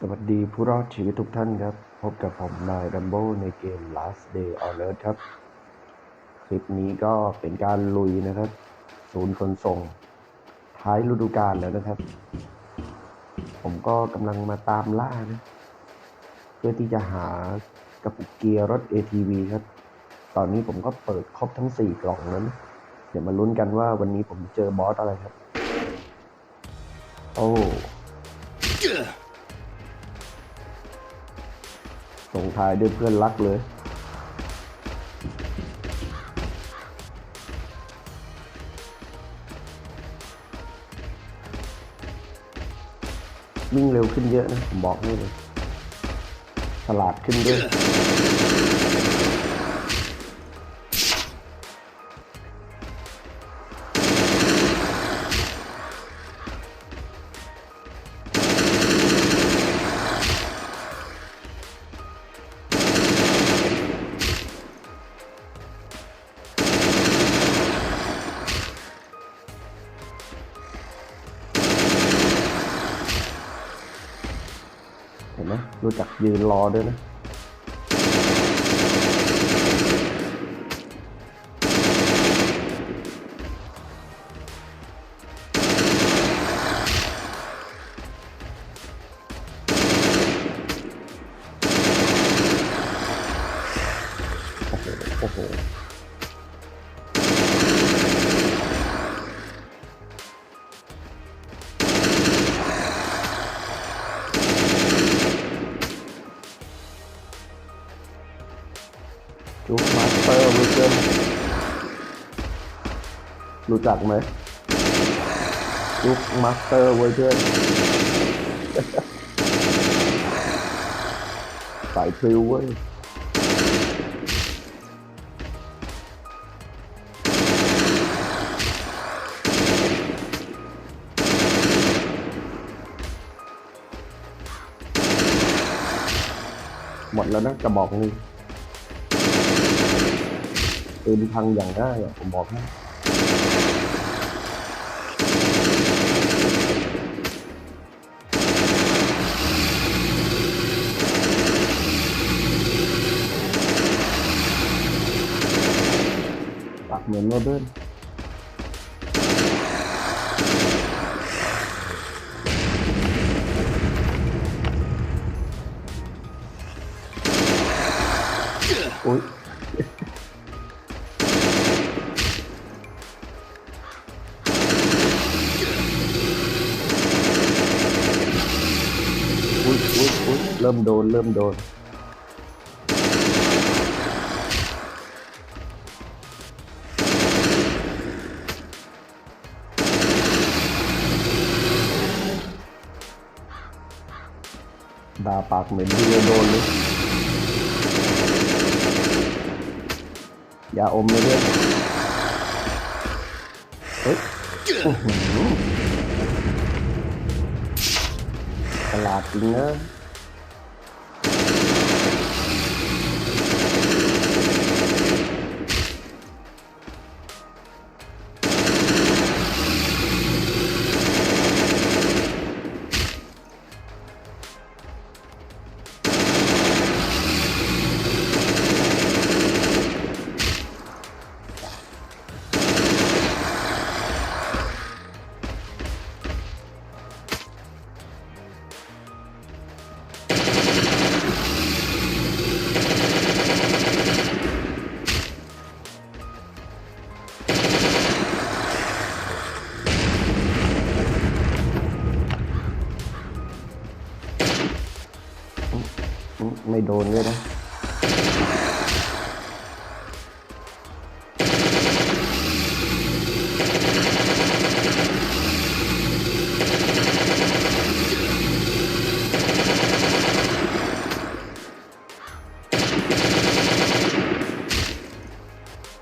สวัสดีผู้รอดชีวิตทุกท่านครับ พบกับผมนายรัมโบในเกม Last Day on Earth ครับ คลิปนี้ก็เป็นการลุยนะครับ ศูนย์ขนส่ง ท้ายฤดูกาลแล้วนะครับ ผมก็กำลังมาตามล่านะ เพื่อที่จะหากระปุกเกียร์รถ ATV ครับ ตอนนี้ผมก็เปิดครบทั้ง 4 กล่องแล้วนะเดี๋ยวมาลุ้นกันว่าวันนี้ผมเจอบอสอะไรครับ โอ้ ส่งท้ายด้วยเพื่อนรักเลย วิ่งเร็วขึ้นเยอะนะ ผมบอกให้เลย ฉลาดขึ้นด้วย เห็นไหมรู้จักยืนรอด้วยนะโอ้โห จุกมาสเตอร์วิเซนรู้จักไหมจุกมาสเตอร์เวอร์ชันสายพริวเว้ยหมดแล้วนะกระบอกนี้ ปืนพังอย่างง่ายอะผมบอกให้ปักเหมือนโมเดิร์นอุ้ย ริ่มโดน เริ่มโดน ดาปากเหม็นที่เลยโดนเลยอย่าอมเลยเพื่อนเฮ้ยตลาดจริงนะ ไม่โดนเลยนะ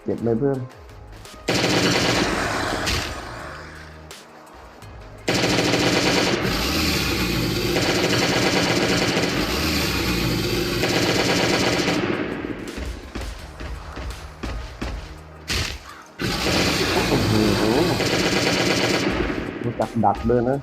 เจ็บไหมเพื่อน รู้จักดักด้วยนะ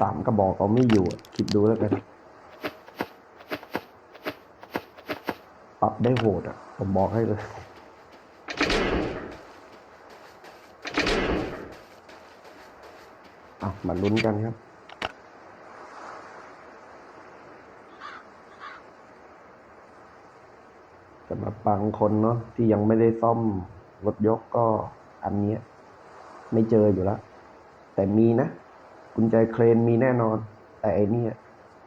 สามกระบอกเอาไม่อยู่คิดดูแล้วกันปรับได้โหดอะ ผมบอกให้เลยอะมาลุ้นกันครับสำหรับบางคนเนาะที่ยังไม่ได้ซ่อมรถยกก็อันเนี้ยไม่เจออยู่แล้ว แต่มีนะ กุญแจเครนมีแน่นอน แต่ไอเนี่ย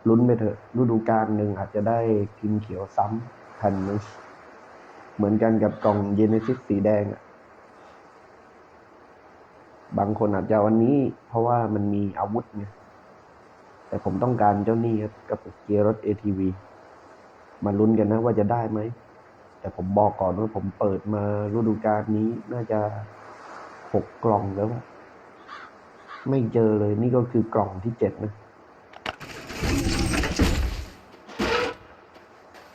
ลุ้นไปเถอะฤดูกาลหนึ่งอาจจะได้พิมพ์เขียวซ้ำแผ่นนึงเหมือนกันกับกล่องเยเนซิสสีแดงอะบางคนอาจจะวันนี้ เพราะว่ามันมีอาวุธไงแต่ผมต้องการเจ้านี่ครับกับเกียร์รถ ATV มาลุ้นกันนะว่าจะได้ไหม แต่ผมบอกก่อนว่าผมเปิดมาฤดูกาลนี้น่าจะหกกล่องแล้วอะ ไม่เจอเลยนี่ก็คือกล่องที่เจ็ดนะ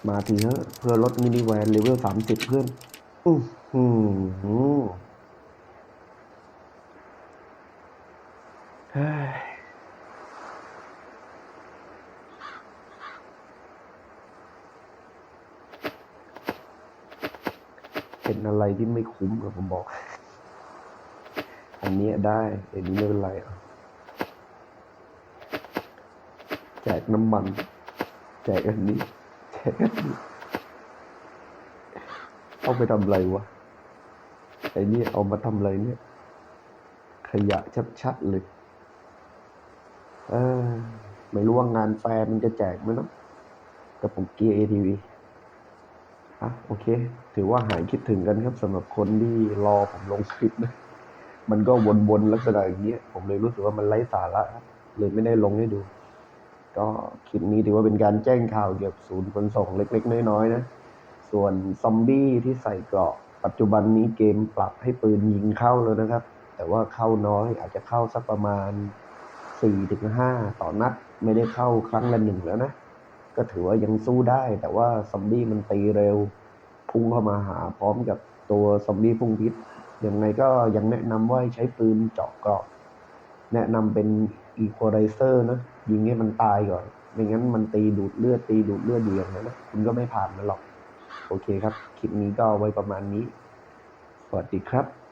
มาทีเถอะเพื่อลดมินิแวนเลเวลสามสิบเพื่อนอือหือเฮ้ยเป็นอะไรที่ไม่คุ้มกับผมบอก อันนี้ได้อันนี้ไม่เป็นไรอะแจกน้ำมัน แจกอันนี้ แจกอันนี้ เอาไปทำอะไรวะไอ้นี่เอามาทำอะไรเนี่ย ขยะชัดๆเลยเออไม่รู้ว่างานแฟร์มันจะแจกไหมเนาะกับผมเกียร์ ATV อะโอเค ถือว่าหายคิดถึงกันครับสำหรับคนที่รอผมลงคลิปนะ มันก็วนๆลักษณะอย่างเงี้ยผมเลยรู้สึกว่ามันไร้สาระเลยไม่ได้ลงให้ดู ก็คลิปนี้ถือว่าเป็นการแจ้งข่าวเกี่ยวกับศูนย์ขนส่งเล็ก ๆ น้อยๆนะ ส่วนซอมบี้ที่ใส่เกราะ ปัจจุบันนี้เกมปรับให้ปืนยิงเข้าแล้วนะครับ แต่ว่าเข้าน้อยอาจจะเข้าสักประมาณ4-5ถึงต่อนัดไม่ได้เข้าครั้งละหนึ่งแล้วนะ ก็ถือว่ายังสู้ได้ แต่ว่าซอมบี้มันตีเร็ว พุ่งเข้ามาหาพร้อมกับตัวซอมบี้พุ่งพิษ ยังไงก็ยังแนะนำว่าใช้ปืนเจาะเกราะแนะนำเป็นอีโคไรเซอร์นะยิงให้มันตายก่อน ไม่งั้นมันตีดูดเลือดตีดูดเลือดเดียวางนั้นนะคุณก็ไม่ผ่านมันหรอก โอเคครับ คลิปนี้ก็ไว้ประมาณนี้ สวัสดีครับ